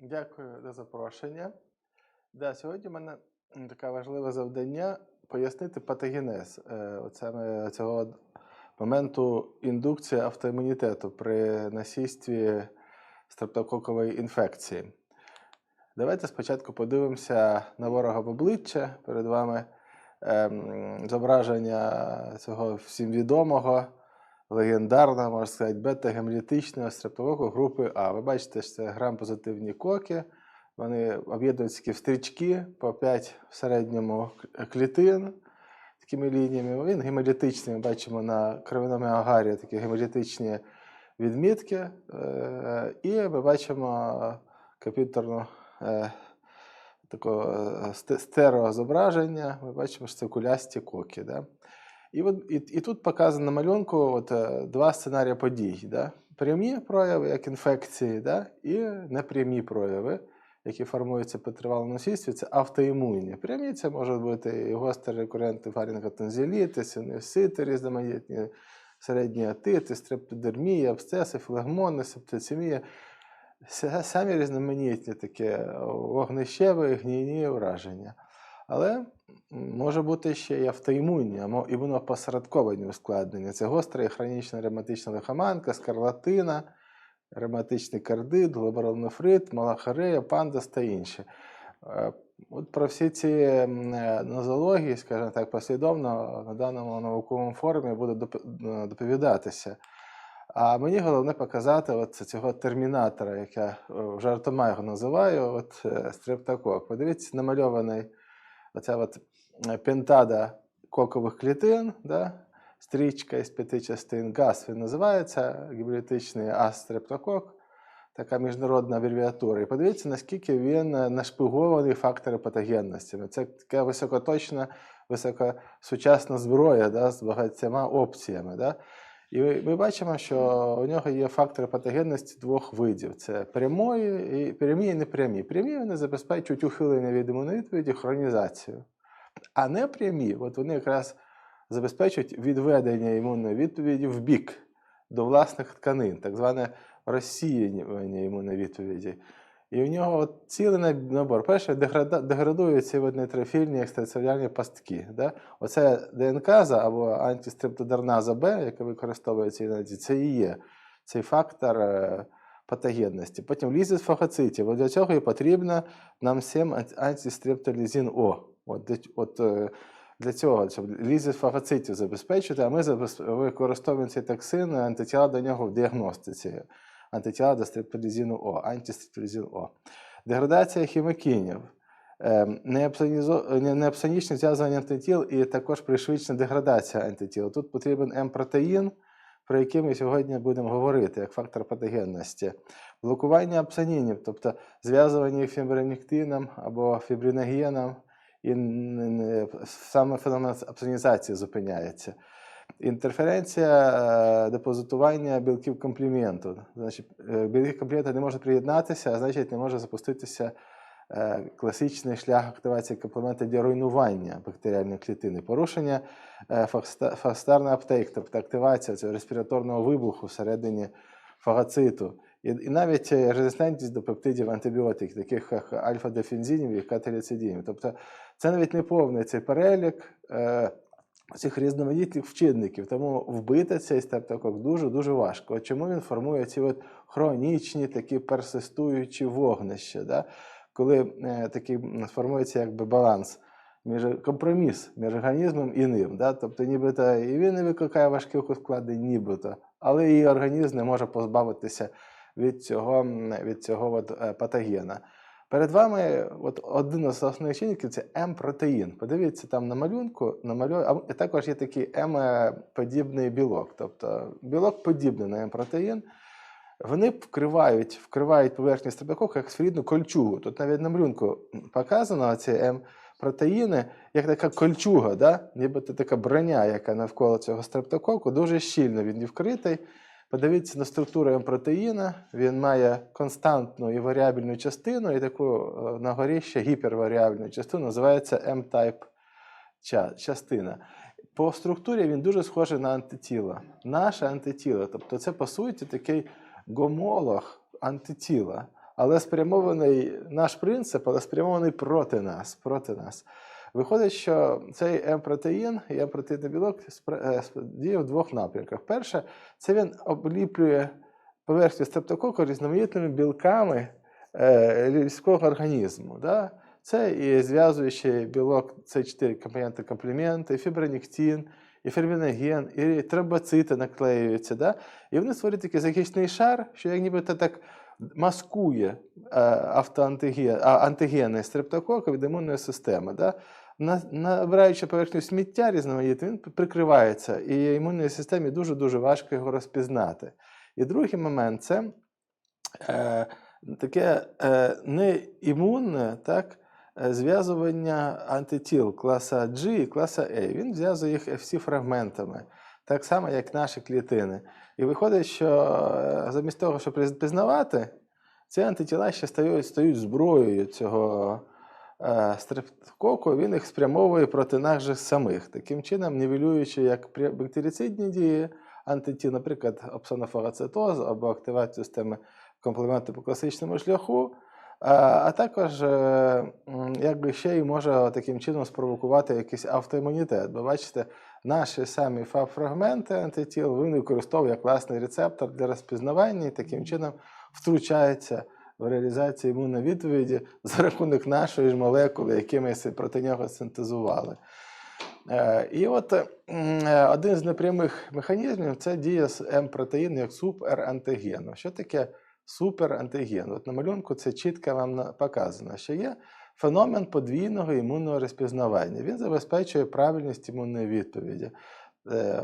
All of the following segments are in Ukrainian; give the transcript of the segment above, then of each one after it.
Дякую за запрошення. Да, сьогодні в мене таке важливе завдання пояснити патогенез е, саме цього моменту індукції автоімунітету при насійстві стрептококової інфекції. Давайте спочатку подивимося на ворога в обличчя. Перед вами ем, зображення цього всім відомого, легендарного, можна сказати, бета-гемолітичного стрептококу групи А. Ви бачите, що це грам-позитивні коки. Вони об'єднуються такі в стрічки по 5 в середньому клітин такими лініями. Він гемолітичний. Ми бачимо на кровяному агарі такі гемолітичні відмітки. Е, І ми бачимо комп'ютерну е, такого е, стереозображення. Ми бачимо, що це кулясті коки. Да? І, от, і, і тут показано на малюнку от, е, два сценарії подій. Да? Прямі прояви, як інфекції, да? і непрямі прояви, які формуються при тривалому насильстві, це автоімунні. Прямі це можуть бути і гострі рекуррентні фаринготонзиліти, синусити різноманітні, середні атити, стрептодермія, абсцеси, флегмони, септицемія. Самі різноманітні такі вогнищеві, гнійні враження. Але може бути ще й автоімунні, або імунопосередковані ускладнення. Це гостра і хронічна ревматична лихоманка, скарлатина, ревматичний кардит, глобаролнефрит, малахарея, пандас та інші. Е, От про всі ці е, нозології, скажімо так, послідовно на даному науковому форумі буде е, доповідатися. А мені головне показати от цього термінатора, як я е, жартома його називаю, от стрептокок. Подивіться, намальований оця от е, пентада кокових клітин, да? стрічка із п'яти частин ГАС він називається, гібридичний астрептокок, така міжнародна абревіатура. І подивіться, наскільки він нашпигований фактори патогенності. Це така високоточна, високосучасна зброя да, з багатьма опціями. Да? І ми, бачимо, що у нього є фактори патогенності двох видів: це прямої і прямі і непрямі. Прямі вони забезпечують ухилення від імуновідповіді, хронізацію. А непрямі, от вони якраз забезпечують відведення імунної відповіді в бік до власних тканин, так зване розсіяння імунної відповіді. І у нього цілий набор. Перше, деграда- деградуються от нейтрофільні екстрацелюлярні пастки. Да? Оце ДНКаза або антистрептодерназа Б, яка використовується іноді, це і є цей фактор е, патогенності. Потім лізис фагоцитів. Для цього і потрібно нам всім ант- О. От, от, е, для цього, щоб лізис фагоцитів забезпечити, а ми використовуємо цей токсин, антитіла до нього в діагностиці. Антитіла до стрептолізину О, антистрептолізин О. Деградація хімокінів. Ем, неапсонізо- не- Неапсонічне зв'язування антитіл і також пришвидшена деградація антитіл. Тут потрібен М-протеїн, про який ми сьогодні будемо говорити, як фактор патогенності. Блокування апсонінів, тобто зв'язування їх фібронектином або фібриногеном, і саме феномен апсонізації зупиняється. Інтерференція е, депозитування білків компліменту. Значить, е, білки компліменту не можуть приєднатися, а значить, не може запуститися е, класичний шлях активації комплемента для руйнування бактеріальної клітини. Порушення фаста- аптек, тобто активація цього респіраторного вибуху всередині фагоциту. І, і навіть резистентність до пептидів антибіотиків, таких як альфа-дефензинів і кателіцидинів. Тобто це навіть не повний цей перелік. Цих різноманітних вчинників. Тому вбити цей стрептокок дуже-дуже важко. Чому він формує ці от хронічні такі персистуючі вогнища, да? коли е, такий м, сформується якби баланс. Між компроміс між організмом і ним. Да? Тобто, нібито і він не викликає важких ускладнень, нібито, але і організм не може позбавитися від цього, від цього от, е, патогена. Перед вами от один із основних чинників це М-протеїн. Подивіться там на малюнку, намалює, а також є такий М-подібний білок. Тобто білок подібний на М-протеїн. Вони вкривають, вкривають поверхню стрептокока як сферідну кольчугу. Тут навіть на малюнку показано ці М-протеїни, як така кольчуга, да? нібито така броня, яка навколо цього стрептококу, дуже щільно він вкритий. Подивіться на структуру М-протеїна. Він має константну і варіабельну частину, і таку е, на горі ще гіперваріабельну частину, називається ча- частина. По структурі він дуже схожий на антитіла. Наше антитіло. Тобто, це по суті такий гомолог антитіла. але спрямований наш принцип, але спрямований проти нас. Проти нас. Виходить, що цей М-протеїн і М-протеїнний білок е, діє в двох напрямках. Перше, це він обліплює поверхню стрептококу різноманітними білками е, людського організму. Да? Це і зв'язуючий білок, це чотири компоненти комплементи, і фібронектин, і ферміноген, і тромбоцити наклеюються. Да? І вони створюють такий захисний шар, що як нібито так маскує е, автоантиген, а, антигени стрептококу від імунної системи. Да? На- Набираючи поверхню сміття різноманітне, він прикривається, і імунній системі дуже-дуже важко його розпізнати. І другий момент це е, таке е, неімунне так, е, зв'язування антитіл класа G і класа A. Він зв'язує їх всі фрагментами, так само, як наші клітини. І виходить, що е, замість того, щоб пізнавати, ці антитіла ще стають, стають зброєю цього е, стрептококу, він їх спрямовує проти нас же самих, таким чином нівелюючи як бактерицидні дії антитіл, наприклад, опсонофагоцитоз або активацію системи комплементу по класичному шляху, а, а також е, якби ще й може таким чином спровокувати якийсь автоімунітет. Бо бачите, наші самі фаб-фрагменти антитіл він використовує як власний рецептор для розпізнавання і таким чином втручається в реалізацію імунної відповіді за рахунок нашої ж молекули, які ми проти нього синтезували. Е, І от е, один з непрямих механізмів це дія М-протеїну як суперантигену. Що таке суперантиген? От на малюнку це чітко вам показано, що є феномен подвійного імунного розпізнавання. Він забезпечує правильність імунної відповіді. Е,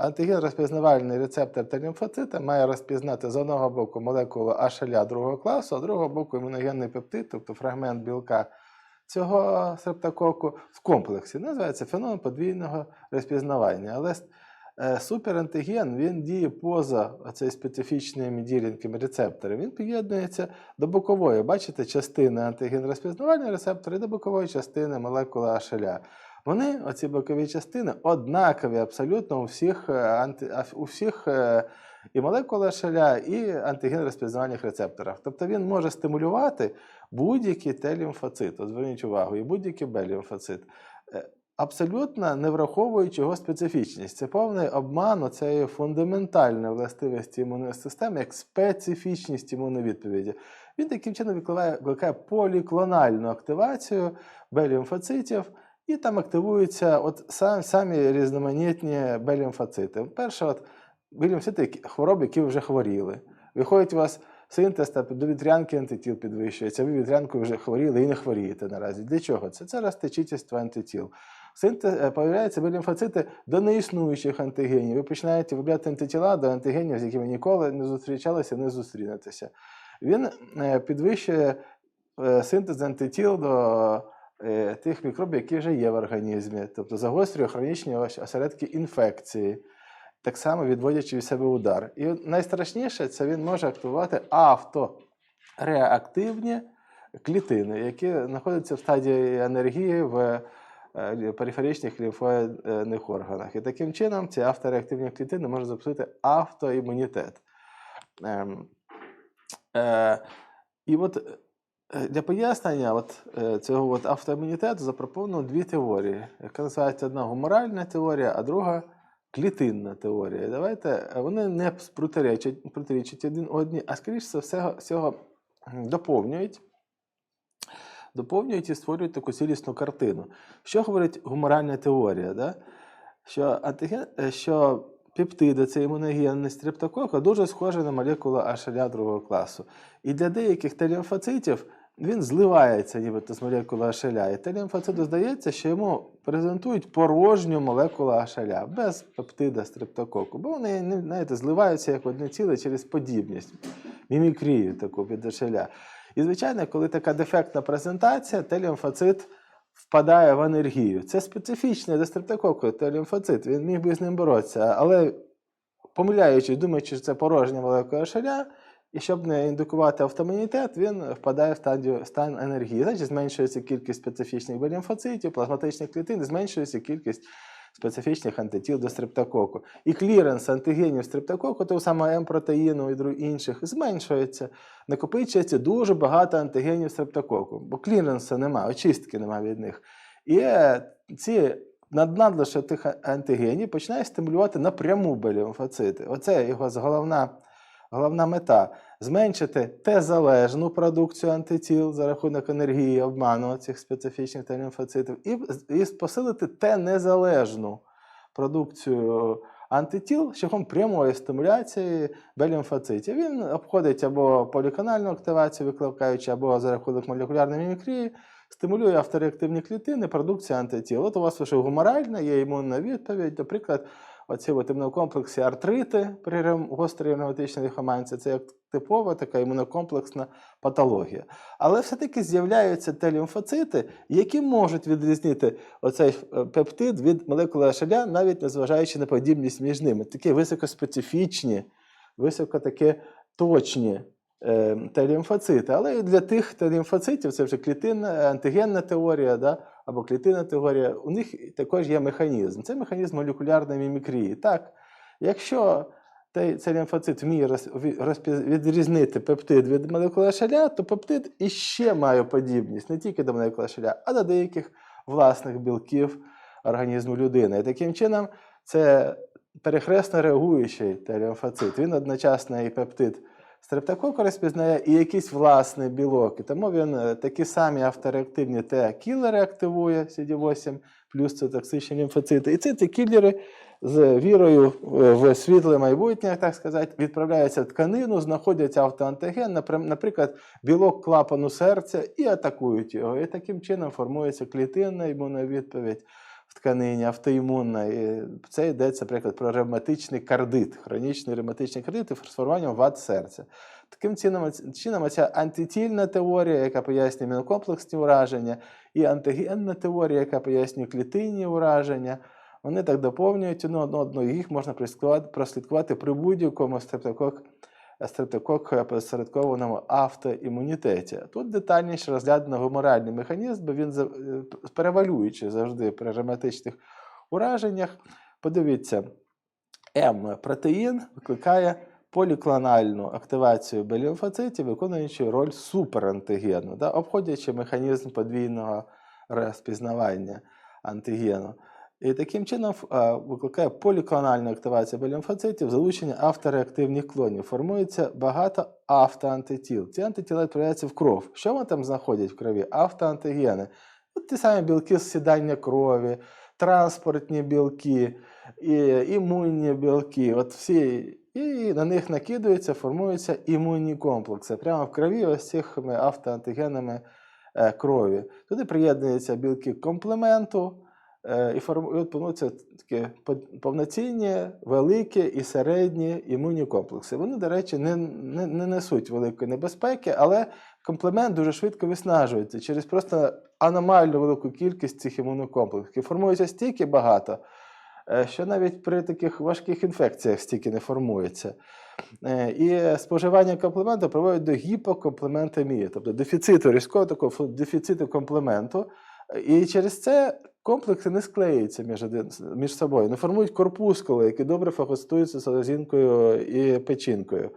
Антиген розпізнавальний рецептор та лімфоцита має розпізнати з одного боку молекулу HLA другого класу, а з другого боку імуногенний пептид, тобто фрагмент білка цього стрептококу в комплексі. Називається феномен подвійного розпізнавання. Але е, суперантиген він діє поза цей специфічними ділянками рецептора. Він під'єднується до бокової, бачите, частини антиген розпізнавального рецептора і до бокової частини молекули HLA. Вони, оці бокові частини, однакові абсолютно у всіх, е, анти, у всіх е, і молекули шаля, і антиген розпізнавальних рецепторах. Тобто він може стимулювати будь-який Т-лімфоцит, зверніть увагу, і будь-який Б-лімфоцит. Е, Абсолютно не враховуючи його специфічність. Це повний обман цієї фундаментальної властивості імунної системи, як специфічність імунної відповіді. Він таким чином викликає поліклональну активацію Б-лімфоцитів, і там активуються от сам, самі різноманітні Б-лімфоцити. Перше, от Б-лімфоцити, хвороби, які вже хворіли. Виходить у вас синтез та вітрянки антитіл підвищується, ви вітрянкою вже хворіли і не хворієте наразі. Для чого це? Це розтечительство антитіл. Синтез, е, появляються Б-лімфоцити до неіснуючих антигенів. Ви починаєте виробляти антитіла до антигенів, з якими ніколи не зустрічалися, не зустрінетеся. Він е, підвищує е, синтез антитіл до тих мікробів, які вже є в організмі, тобто загострює хронічні осередки інфекції, так само відводячи від себе удар. І найстрашніше це він може активувати автореактивні клітини, які знаходяться в стадії енергії в е, периферичних лімфоїдних органах. І таким чином ці автореактивні клітини можуть запустити автоімунітет. Ем, е, і от е, для пояснення от, е, цього от автоімунітету запропоновано дві теорії, яка називається одна гуморальна теорія, а друга клітинна теорія. Давайте е, вони не протирічать, протирічать один одній, а скоріше всього, всього доповнюють. Доповнюють і створюють таку цілісну картину. Що говорить гуморальна теорія? Да? Що, антиген, е, що пептиди, це імуногенний стрептокока, дуже схожі на молекулу HLA другого класу. І для деяких Т-лімфоцитів він зливається нібито з молекулою HLA. І Т-лімфоциту здається, що йому презентують порожню молекулу HLA без пептида стрептококу, бо вони знаєте, зливаються як одне ціле через подібність, мімікрію таку під HLA. І, звичайно, коли така дефектна презентація, Т-лімфоцит впадає в енергію. Це специфічний для стрептококу Т-лімфоцит, він міг би з ним боротися, але помиляючись, думаючи, що це порожня молекула шаля, і щоб не індукувати автоімунітет, він впадає в стадію, стан енергії. Значить, зменшується кількість специфічних Б-лімфоцитів, плазматичних клітин, зменшується кількість специфічних антитіл до стрептококу. І кліренс антигенів стрептококу, того самого М-протеїну і інших, зменшується. Накопичується дуже багато антигенів стрептококу, бо кліренсу немає, очистки немає від них. І е, ці над- надлишок тих антигенів починає стимулювати напряму Б-лімфоцити. Оце його головна, головна мета зменшити Т-залежну продукцію антитіл за рахунок енергії обману цих специфічних Т-лімфоцитів, і, і посилити Т-незалежну продукцію антитіл шляхом прямої стимуляції Б-лімфоцитів. Він обходить або поліканальну активацію, викликаючи, або за рахунок молекулярної мімікрії, стимулює автореактивні клітини, продукцію антитіл. От у вас вже гуморальна, є імунна відповідь. Наприклад, оці от імунокомплексі артрити при гострій ревматичній лихоманці, це як типова така імунокомплексна патологія. Але все-таки з'являються ті лімфоцити, які можуть відрізнити оцей е, пептид від молекули HLA, навіть незважаючи на подібність між ними. Такі високоспецифічні, високо такі точні е, Т-лімфоцити. Але і для тих Т-лімфоцитів, це вже клітинна, антигенна теорія, да, або клітинна теорія, у них також є механізм. Це механізм молекулярної мімікрії. Так, якщо цей лімфоцит вміє відрізнити пептид від молекули шаля, то пептид іще має подібність не тільки до молекули шаля, а до деяких власних білків організму людини. І таким чином, це перехресно реагуючий Т-лімфоцит. Він одночасно і пептид стрептококу розпізнає, і якийсь власний білок. І тому він е, такі самі автореактивні Т-кілери активує CD8, плюс це токсичні лімфоцити. І ці Т-кілери з вірою е, в світле майбутнє, так сказати, відправляються в тканину, знаходяться автоантиген, наприклад, білок клапану серця, і атакують його. І таким чином формується клітинна імунна відповідь в тканині, автоімунна. І це йдеться, наприклад, про ревматичний кардит, хронічний ревматичний кардит і формування вад серця. Таким чином, ця антитільна теорія, яка пояснює імунокомплексні ураження, і антигенна теорія, яка пояснює клітинні ураження, вони так доповнюють одну, і їх можна прослідкувати, при будь-якому стрептокок, стрептокок посередкованому автоімунітеті. Тут детальніше розглядано гуморальний механізм, бо він е, завжди при ревматичних ураженнях. Подивіться, М-протеїн викликає поліклональну активацію Б-лімфоцитів, виконуючи роль суперантигену, да, обходячи механізм подвійного розпізнавання антигену. І таким чином викликає поліклональну активацію Б-лімфоцитів, залучення автореактивних клонів. Формується багато автоантитіл. Ці антитіла відправляються в кров. Що вони там знаходять в крові? Автоантигени. От ті самі білки зсідання крові, транспортні білки, і, імунні білки. От всі, і на них накидаються, формуються імунні комплекси. Прямо в крові ось цими автоантигенами е, крові. Туди приєднуються білки комплементу. Е, І формують формуються такі повноцінні, великі і середні імунні комплекси. Вони, до речі, не, не, не несуть великої небезпеки, але комплемент дуже швидко виснажується через просто аномально велику кількість цих імунокомплексів. Формується стільки багато, е, що навіть при таких важких інфекціях стільки не формується. Е, І споживання комплементу приводить до гіпокомплементемії, тобто дефіциту різкого такого дефіциту комплементу. І через це комплекси не склеюються між, один, між собою, не формують корпускули, які добре фагоцитуються селезінкою і печінкою.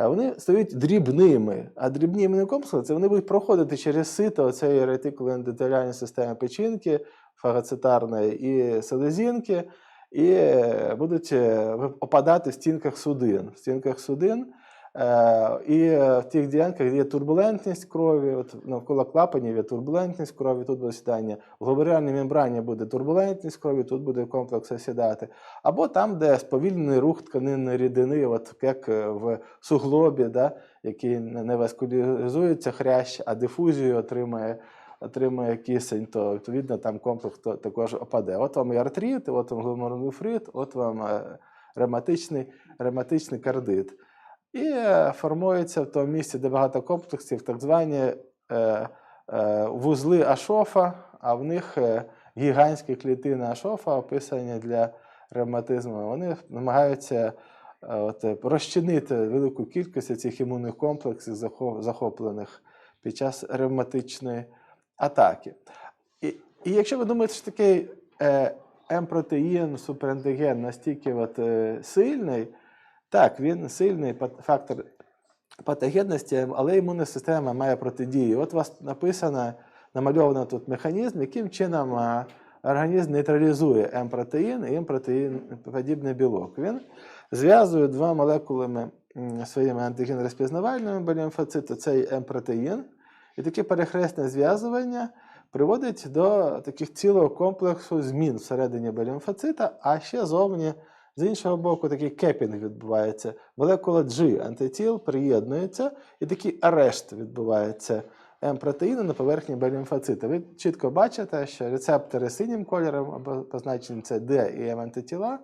Вони стають дрібними, а дрібні імунні комплекси це вони будуть проходити через сито цієї ретикулоендотеліальної системи печінки, фагоцитарної і селезінки, і е, будуть е, опадати в стінках судин. В стінках судин е, і е, в тих ділянках, є турбулентність крові, от навколо клапанів є турбулентність крові, тут буде сідання. В глобулярній мембрані буде турбулентність крові, тут буде комплекс осідати. Або там, де сповільнений рух тканинної рідини, от як е, в суглобі, да, який не васкуляризується хрящ, а дифузію отримає отримує кисень, то відповідно там комплекс також опаде. От вам і артрит, от вам гломерулофрит, от вам е, ревматичний, ревматичний кардит. І е, формується в тому місці, де багато комплексів, так звані е, е, вузли Ашофа, а в них гігантські клітини Ашофа, описані для ревматизму. Вони намагаються от, розчинити велику кількість цих імунних комплексів, захоплених під час ревматичної атаки. І, і якщо ви думаєте, що такий е, М-протеїн, суперантиген настільки от, сильний, так, він сильний фактор патогенності, але імунна система має протидію. От у вас написано, намальовано тут механізм, яким чином організм нейтралізує М-протеїн і М-протеїн подібний білок. Він зв'язує два молекулами своїми антиген-розпізнавальними болімфоциту, цей М-протеїн. І таке перехресне зв'язування приводить до таких цілого комплексу змін всередині Б-лімфоцита, а ще зовні, з іншого боку, такий кепінг відбувається. Молекула G антитіл приєднується, і такий арешт відбувається М-протеїну на поверхні Б-лімфоцита. Ви чітко бачите, що рецептори синім кольором або позначені це D і М антитіла,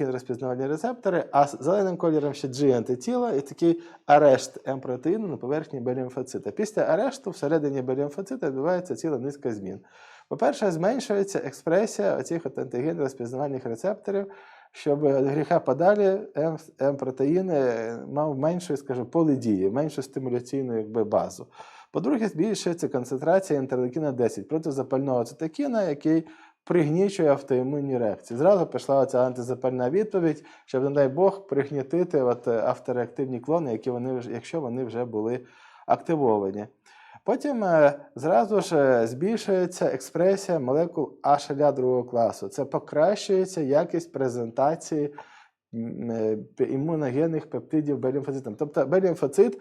розпізнавальні рецептори, а зеленим кольором ще G антитіла і такий арешт М-протеїну на поверхні Б-лімфоцита. Після арешту всередині Б-лімфоцита відбувається ціла низка змін. По-перше, зменшується експресія оцих антиген розпізнавальних рецепторів, щоб гріха подалі М-протеїн мав меншу, скажу, поле дії, меншу стимуляційну якби, базу. По-друге, збільшується концентрація інтерлейкіна 10 протизапального цитокіна, який пригнічує автоімунні реакції. Зразу пішла ця антизапальна відповідь, щоб, не дай Бог, пригнітити от, е, автореактивні клони, які вони, якщо вони вже були активовані. Потім е, зразу ж е, збільшується експресія молекул HLA другого класу. Це покращується якість презентації е, імуногенних пептидів Б-лімфоцитом. Тобто Б-лімфоцит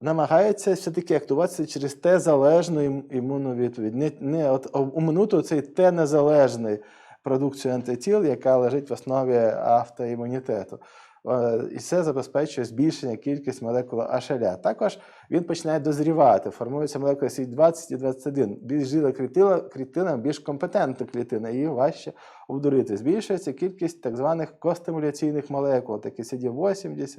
намагається все-таки актуватися через Т-залежну ім- імунну відповідь. Не, не от уминути цей Т-незалежний продукцію антитіл, яка лежить в основі автоімунітету. Е, І це забезпечує збільшення кількості молекул HLA. Також він починає дозрівати, формується молекула CD20 і 21. Більш жила клітина, клітина більш компетентна клітина, її важче обдурити. Збільшується кількість так званих костимуляційних молекул, такі CD80,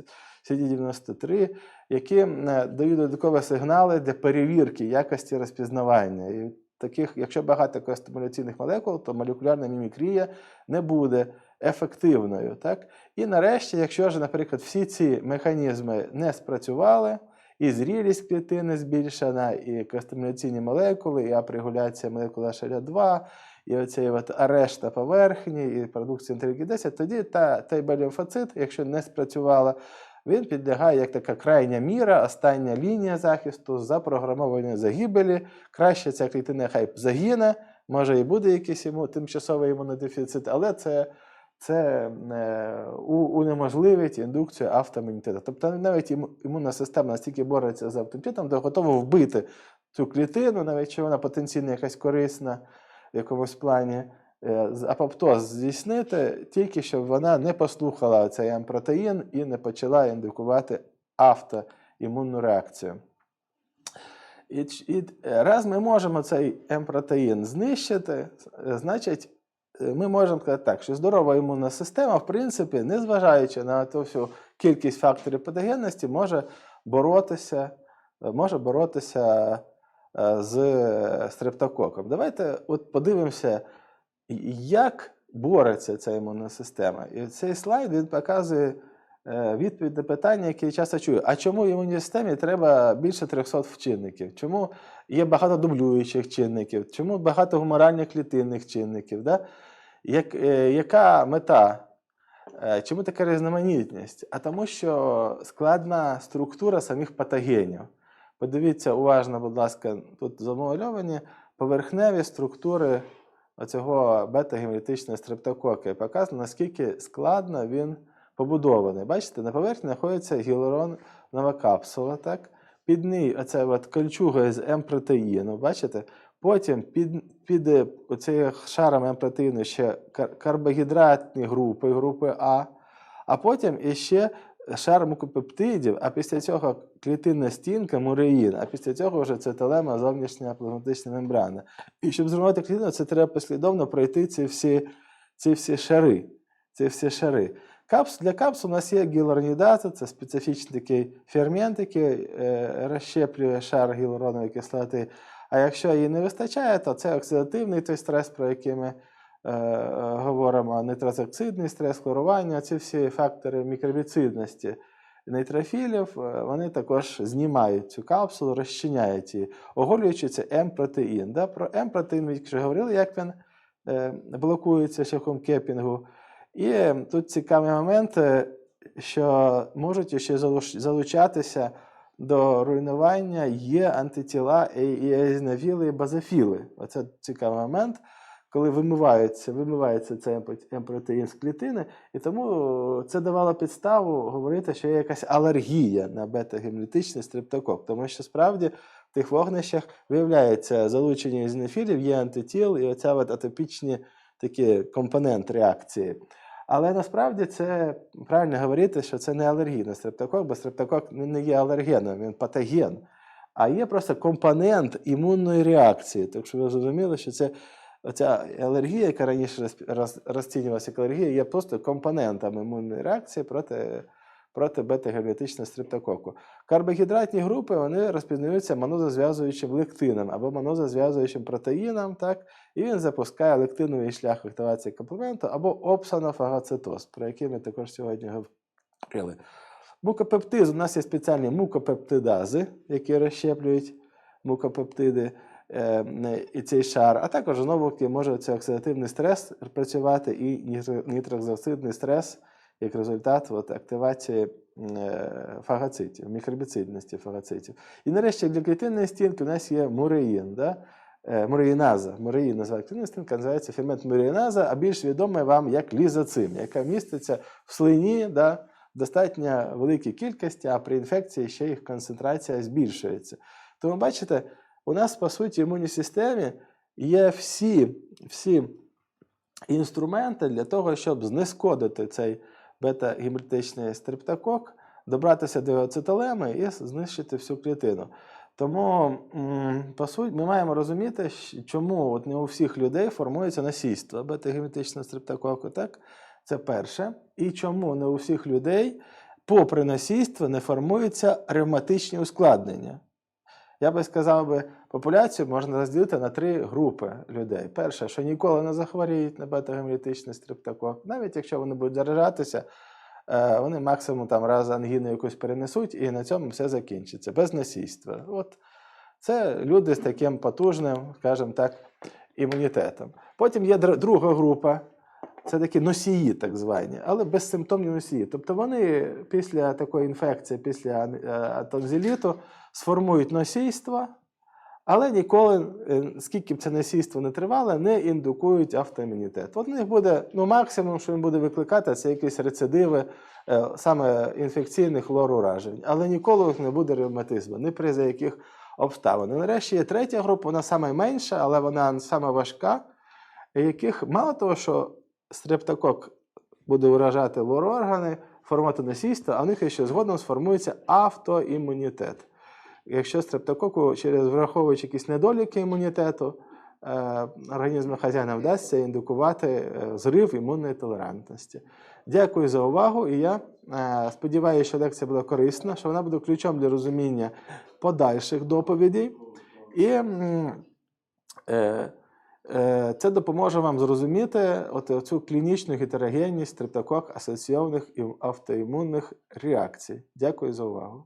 CD93, які е, дають додаткові сигнали для перевірки якості розпізнавання. І таких, якщо багато костимуляційних молекул, то молекулярна мімікрія не буде ефективною. Так? І нарешті, якщо ж, наприклад, всі ці механізми не спрацювали, і зрілість клітини збільшена, і костимуляційні молекули, і апрегуляція молекули HLA2, і оцей от арешт на поверхні, і продукція інтерлейки 10, тоді та, той Б-лімфоцит, якщо не спрацювала, він підлягає як така крайня міра, остання лінія захисту, запрограмованої загибелі. Краще ця клітина хай загине, може і буде якийсь йому тимчасовий імунодефіцит, але це, це е, унеможливить індукцію автоімунітету. Тобто навіть імунна система настільки бореться з автоімунітетом, то готова вбити цю клітину, навіть якщо вона потенційно якась корисна в якомусь плані. е, Апоптоз здійснити, тільки щоб вона не послухала цей М-протеїн і не почала індукувати автоімунну реакцію. І, і е, раз ми можемо цей М-протеїн знищити, значить, ми можемо сказати так, що здорова імунна система, в принципі, незважаючи на ту всю кількість факторів патогенності, може боротися, е, може боротися е, з е, стрептококом. Давайте от подивимося, як бореться ця імунна система. І цей слайд він показує е, відповідь на питання, яке я часто чую. А чому імунній системі треба більше 300 чинників? Чому є багато дублюючих чинників? Чому багато гуморальних клітинних чинників? Да? Як, е, яка мета? Е, Чому така різноманітність? А тому, що складна структура самих патогенів. Подивіться уважно, будь ласка, тут замальовані поверхневі структури оцього бета-гемолітичного стрептокока. І показано, наскільки складно він побудований. Бачите, на поверхні знаходиться гіалуронова капсула, так? Під ній оця от кольчуга з М-протеїну, бачите? Потім під, під е, оцею шаром М-протеїну ще карбогідратні групи, групи А, а потім іще шар мукопептидів, а після цього клітинна стінка, муреїн, а після цього вже циталема, зовнішня плазматична мембрана. І щоб зруйнувати клітину, це треба послідовно пройти ці всі, ці всі шари. Ці всі шари. Капс, для капсул у нас є гіалуронідаза, це специфічний такий фермент, який е, розщеплює шар гіалуронової кислоти. А якщо її не вистачає, то це оксидативний той стрес, про який ми е, говоримо, нитрозоксидний стрес, хлорування, ці всі фактори мікробіцидності нейтрофілів, е, вони також знімають цю капсулу, розчиняють її, оголюючи це М-протеїн. Да? Про М-протеїн ми вже говорили, як він е, блокуються шляхом кепінгу. І тут цікавий момент, е, що можуть ще залучатися до руйнування є антитіла і і і базофіли. Оце цікавий момент, коли вимивається, вимивається цей емпро- емпротеїн з клітини, і тому це давало підставу говорити, що є якась алергія на бета-гемолітичний стрептокок. Тому що справді в тих вогнищах виявляється залучення ізонофілів, є антитіл, і оця от атопічні такі компонент реакції. Але насправді це правильно говорити, що це не алергійний стрептокок, бо стрептокок не є алергеном, він патоген. А є просто компонент імунної реакції. Так що ви зрозуміли, що це оця алергія, яка раніше розцінювалася як алергія, є просто компонентом імунної реакції проти, проти бета-гемолітичного стрептококу. Карбогідратні групи вони розпізнаються монозазв'язуючим лектином або монозазв'язуючим протеїном, так, і він запускає лектиновий шлях активації комплементу або опсонофагоцитоз, про який ми також сьогодні говорили. Мукопептиз, у нас є спеціальні мукопептидази, які розщеплюють мукопептиди е, і цей шар, а також знову може це оксидативний стрес працювати і нітро- нітроксидний стрес як результат от, активації е, фагоцитів, мікробіцидності фагоцитів. І нарешті для клітинної стінки у нас є муреїн. Да? Е, Муреїназа. Муреїн називають клітинна стінка, називається фермент муреїназа, а більш відомий вам як лізоцим, яка міститься в слині да, в достатньо великій кількості, а при інфекції ще їх концентрація збільшується. Тому бачите, у нас, по суті, в імунній системі є всі, всі інструменти для того, щоб знешкодити цей бета-гемолітичний стрептокок, добратися до його цитолеми і знищити всю клітину. Тому, по суті, ми маємо розуміти, чому от не у всіх людей формується насильство бета-гемолітичного стрептококу. Так? Це перше. І чому не у всіх людей, попри насильство, не формуються ревматичні ускладнення. Я би сказав би, популяцію можна розділити на три групи людей. Перше, що ніколи не захворіють на бета-гемолітичний стрептокок, навіть якщо вони будуть заражатися, е, вони максимум там раз ангіну якусь перенесуть, і на цьому все закінчиться, без насильства. От це люди з таким потужним, скажімо так, імунітетом. Потім є друга група. Це такі носії, так звані, але безсимптомні носії. Тобто вони після такої інфекції, після е, тонзиліту, сформують носійство, але ніколи, е, скільки б це носійство не тривало, не індукують автоімунітет. От у них буде, ну, максимум, що він буде викликати, це якісь рецидиви е, саме інфекційних лор-уражень. Але ніколи них не буде ревматизму, ні при за яких обставин. І нарешті є третя група, вона саме менша, але вона саме важка, яких мало того, що стрептокок буде уражати лор-органи, формати носійства, а в них ще згодом сформується автоімунітет. Якщо стрептококу через враховуючи якісь недоліки імунітету, е, організму хазяїна вдасться індукувати е, зрив імунної толерантності. Дякую за увагу. І я е, сподіваюся, що лекція була корисна, що вона буде ключом для розуміння подальших доповідей. І це допоможе вам зрозуміти от цю клінічну гетерогенність стрептокок асоційованих і автоімунних реакцій. Дякую за увагу.